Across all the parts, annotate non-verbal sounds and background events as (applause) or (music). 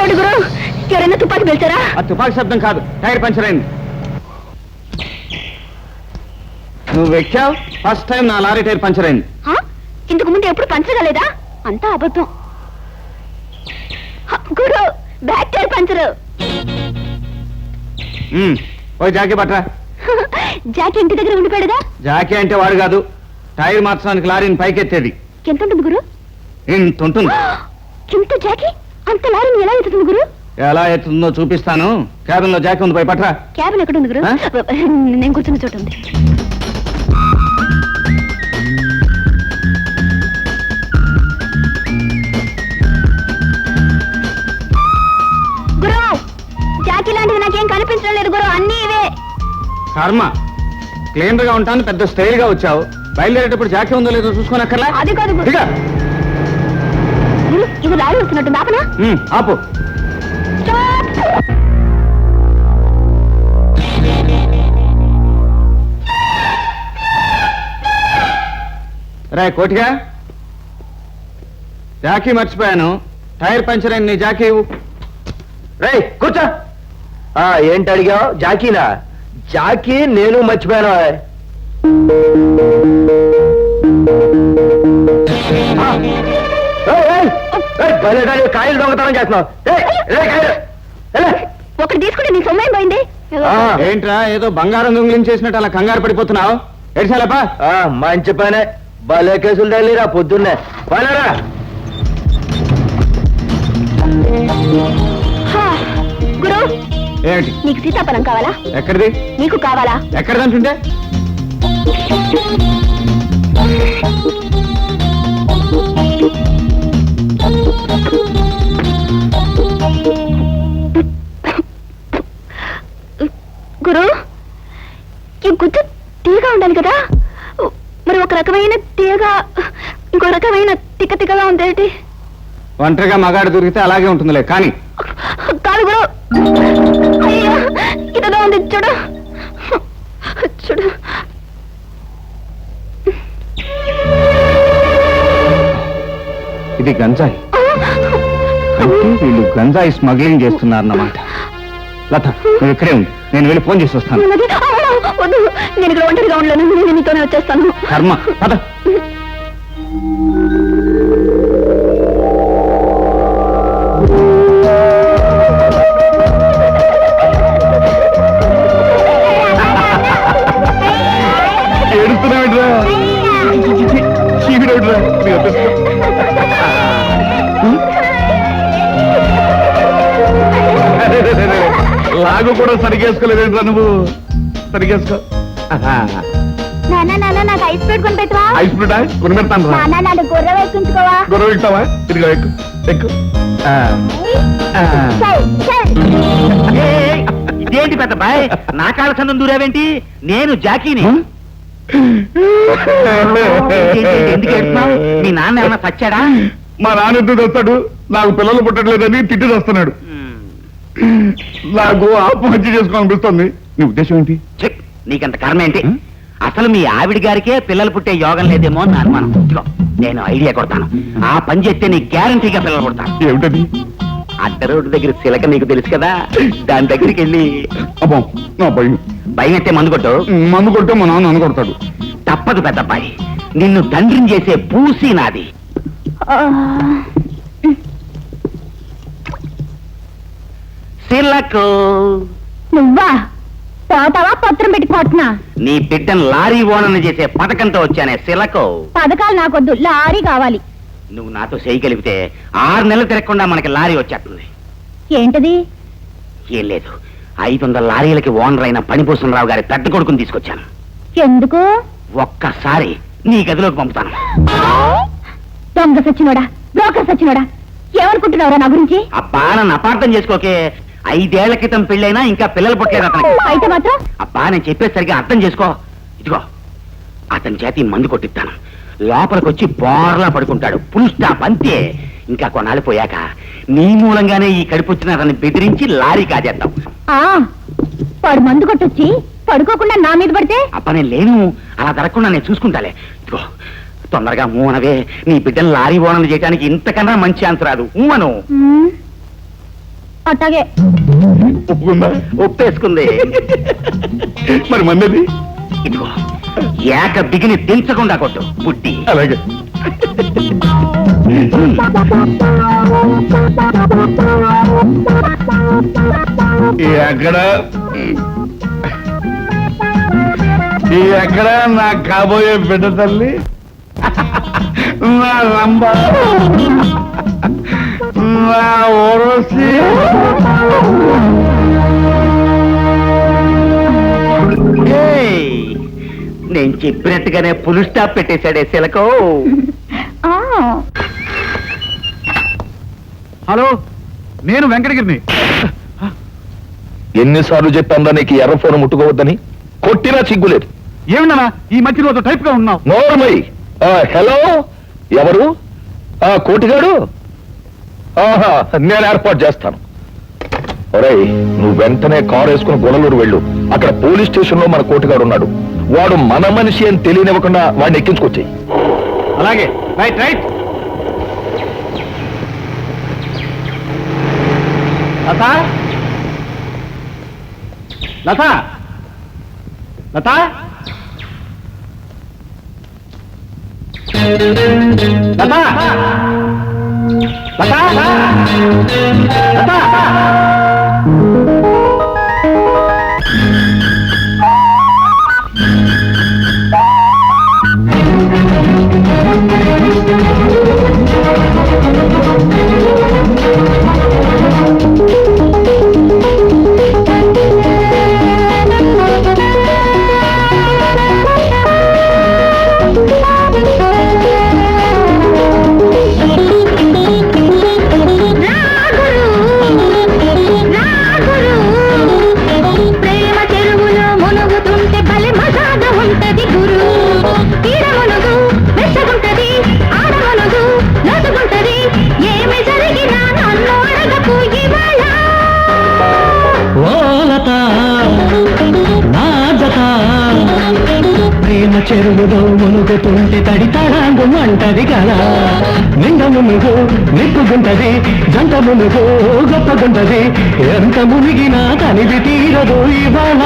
ఏడు గురు? ఎవరైనా తుపాకి పిలిచారా ఆ తుపాకీ శబ్దం కాదు టైర్ పంచర్ అయింది. నువ్వు ఎక్కావు ఫస్ట్ టైం నా లారీ టైర్ పంచర్ అయింది. ఆ? ఇంతకు ముందు ఎప్పుడు పంచగలేదా అంతా అబద్ధం. హ, గురు బ్యాక్ టైర్ పంచరు. ఉమ్, ఓ జాకీ పట్రా. (laughs) జాకీ ఇంటి దగ్గర ఉండిపోయాడుగా? జాకీ అంటే వాడు కాదు టైర్ మార్చడానికి లారీని పైకెత్తేది. ఎంత ఉంటుంది గురు? ఇంత ఉంటుంది. (gasps) ఇంత జాకీ? అంత లారీని ఎలా ఎత్తుతుంది గురు? ఎలా ఎత్తుందో చూపిస్తాను. క్యాబిన్లో జాకీ ఉంది పోయి పట్రా. క్యాబిన్ ఎక్కడ ఉంది గురు? ఆ? నేను కూర్చున్న చోటు ఉంది. గురు జాకీ లాంటిది నాకేం కనిపించడం లేదు గురు అన్నీ ఇవే. కర్మ. క్లీనర్గా ఉంటాను పెద్ద స్టైల్గా వచ్చావు. బయలుదేరేటప్పుడు జాకీ ఉందో లేదో చూసుకోనక్కర్లా? అది కాదు గురు. గురు, ఇది లారీ వస్తున్నట్టు ఆపనా ఆపు. స్టాప్ కోటిగా. జాకీ మర్చిపోయాను. టైర్ పంచర్ అయింది నీ జాకీ రే కూర్చో. ఆ, ఏంటి అడిగావు? జాకీనా? జాకీ నేను మర్చిపోయాను. ఆ. కాయలు దొంగతనం చేస్తున్నావు. ఒకటి తీసుకుంటే నీ సొమ్మేం పోయింది ఏంట్రా ఏదో బంగారం దొంగిలించేసినట్టు చేసినట్టు అలా కంగారు పడిపోతున్నావు? ఎడిసాలపా ఆ, మంచి పనే. భలే కేసులు తల్లిరా పొద్దున్నే. పనేరా హా, గురు. ఏమిటి? నీకు సీతాఫలం కావాలా? ఎక్కడిది? నీకు కావాలా? ఎక్కడిదంటుంటే? (laughs) ఒంటరిగా మగాడు దొరికితే అలాగే ఉంటుందిలే కానీ కాదు గురు. అయ్యో ఇదిగా ఉంది చూడు. చూడు. ఇది గంజాయి. అంటే వీళ్ళు గంజాయి స్మగ్లింగ్ చేస్తున్నారన్నమాట. లత నువ్వు ఇక్కడే ఉంది నేను వెళ్ళి ఫోన్ చేసి వస్తాను. వద్దు. నేను ఇక్కడ ఒంటరిగా ఉండలేను. నేను నీతోనే వచ్చేస్తాను. కర్మ. పద. లాగు కూడా సరిగేసుకోలేదేంట్రా నువ్వు? సరిగేసుకో. నాకు ఐస్ నాన్న గుర్ర ఎక్కుతావా ఇదిగో ఎక్కు. ఎక్కు. ఇదేంటి పెద్ద బాయ్ నా కాళ్ళ సందం దూరావేంటి? నేను జాకీని. ఎందుకు? మీ నాన్న ఏమన్నా చచ్చాడా మా నాన్న ఎందుకు వస్తాడు? నాకు పిల్లలు పుట్టట్లేదని తిట్టి వస్తున్నాడు నాకు ఆత్మహత్య చేసుకోవాలనిపిస్తుంది నీ ఉద్దేశం ఏంటి? ఛీ, నీకంత కర్మ ఏంటి? అసలు మీ ఆవిడ గారికే పిల్లలు పుట్టే యోగం లేదేమో అని నా అనుమానం. ఇదిగో, నేను ఐడియా కొడతాను. ఆ పని చేస్తే నీ గ్యారంటీగా పిల్లలు పుడతాను ఏమిటది? అడ్డ రోడ్డు దగ్గర సిలక నీకు తెలుసు కదా? దాని దగ్గరికి వెళ్ళి అబ్బా నా భయం. భయం అయితే మందు కొట్టు. మందు కొట్టే మా నాన్న నన్ను కొడతాడు. తప్పదు పెద్దబ్బాయి. నిన్ను తండ్రిని చేసే పూసి నాది. సిలకు నువ్వా? పోతావా? పత్రం పెట్టి కొట్టినా నీ బిడ్డను లారీ ఓనర్ని చేసే పథకంతో వచ్చానే సిలకు పథకాలు నాకొద్దు. లారీ కావాలి. నువ్వు నాతో చేయగలిగితే ఆరు నెలలు తిరగకుండా మనకి లారీ వచ్చేస్తుంది. ఏంటది? ఏం లేదు. ఐదు వందల లారీలకి ఓనర్ అయిన పనిభూషణరావు గారి పెద్ద కొడుకుని తీసుకొచ్చాను. ఎందుకు? ఒక్కసారి నీ గదిలోకి పంపుతాను. దొంగ సచ్చినోడా? బ్రోకర్ సచ్చినోడా? ఏమనుకుంటున్నావురా నా గురించి? అబ్బా నన్ను అపార్థం చేసుకోకే ఐదేళ్ళ క్రితం పెళ్ళైనా ఇంకా పిల్లలు పుట్టలేదు అతనికి. అయితే మాత్రం? అబ్బా నేను చెప్పేసరికి అర్థం చేసుకో. ఇదిగో అతని చేతి మందు కొట్టిస్తాను. లోపలికి వచ్చి బోర్లా పడుకుంటాడు. ఫుల్ స్టాప్ అంతే. ఇంకా కొన్నాళ్ళు పోయాక నీ మూలంగానే ఈ కడుపు వచ్చిన అతన్ని బెదిరించి లారీ కాజేద్దాం. ఆ వాడు మందు కొట్టొచ్చి పడుకోకుండా నా మీద పడితే? అబ్బా నేను లేను. అలా జరగకుండా నేను చూసుకుంటాలే. ఇదిగో తొందరగా మూనవే నీ బిడ్డను లారీ ఓనర్లు చేయడానికి ఇంతకన్నా మంచి ఆన్సర్ రాదు. ఊమను మ్మ్. అట్టాగే ఒప్పుకుందా? ఒప్పేసుకుంది. (laughs) మరి మందది ఇదిగో ఏక బిగిని దించకుండా కొట్టు బుట్టి అలాగే. (laughs) ఎక్కడ ఎక్కడ నా కాబోయే బిడ్డ తల్లి? నా రంబ నా ఓరోసి. ఏయ్, నేను చెప్పినట్టుగానే పులు స్టాప్ పెట్టేశాడే శిలకో. ఆ, హలో నేను వెంకటగిరిని. ఎన్నిసార్లు చెప్పాను నీకు ఎర్ర ఫోన్ ముట్టుకోవద్దని? కొట్టినా చిగ్గులేదు ఏమిన్నా ఈ మధ్య రోజు టైప్గా ఉన్నావు నోర్మై హలో? ఎవరు? ఆ కోటిగాడు? ఆహా నేను ఏర్పాటు చేస్తాను. ఒరేయ్ నువ్వు వెంటనే కారు వేసుకుని గొడవలూరు వెళ్ళు. అక్కడ పోలీస్ స్టేషన్లో మన కోటిగాడు ఉన్నాడు. వాడు మన మనిషి అని తెలియనివ్వకుండా వాడిని ఎక్కించుకొచ్చాయి. అలాగే. Right right. లత? లత? లత? లత! లత! చెరువులో మునుగుతుంటే తడి తడాంగు అంటది కదా. నిండ మునుగు నిప్పుగుంటది జంట మునుగు గొప్పగుంటది ఎంత మునిగినా తనివి తీరదు ఇవాళ.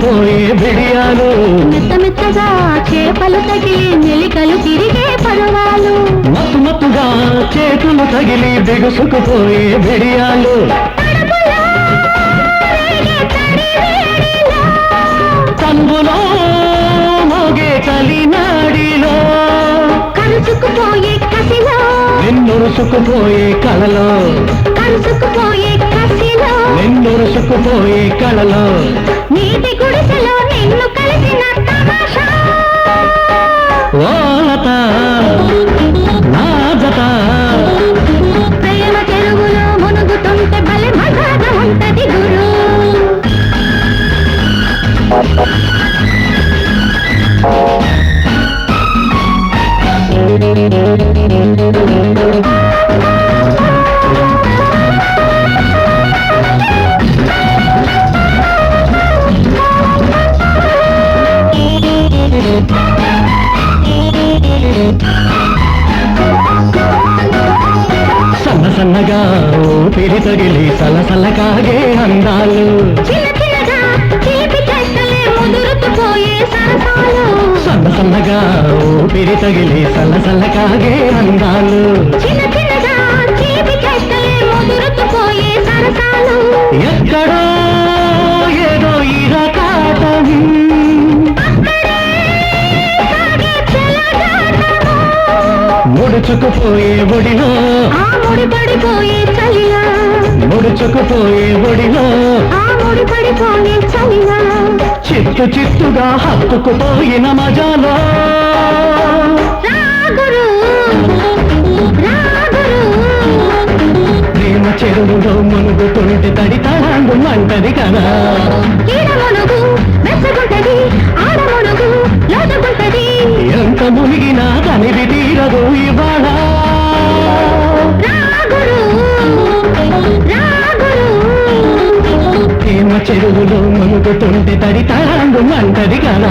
బిగుసుకుపోయే బిడియాలు. మెత్త మెత్తగా చేపలు తగిలి మెలికలు తిరిగే పరువాలు మత్తు మత్తుగా చేతులు తగిలి బిగుసుకుపోయే బిడియాలు. తంబులో మోగే కలినాడిలో కలుసుకుపోయే కసిలో. నిన్నురుసుకుపోయే కళలో కలుసుకుపోయే కసిలో. నిన్నురుసుకుపోయే కళలో నీటి గుడిసెలో నిన్ను కలిసిన తమాషా. ప్రేమ చెరువులో మునుగుతుంటే బలి మజాగా ఉంటది గురు. సన్న సన్నగా ఊపిరి తగిలి సలసలకాగే అందాలు. సన్న సన్నగా ఊపిరి తగిలి సలసలకాగే అందాలు. ముడుచుకుపోయే ఒడిలో. ఆ ముడి పడిపోయే చలిలా. ముడుచుకుపోయే ఒడిలో. ఆ ముడి పడిపోయే చలిలా. చిత్తు చిత్తుగా హత్తుకుపోయిన మజాలో. ప్రేమ చెరువులో మునుగుతుంటే తడి తడాంగు అంటది కదా. ఎంత మునిగినా తనివి తీరదు చెరువులో మునుగుతుంటే తడి తడాంగు అంటది కదా.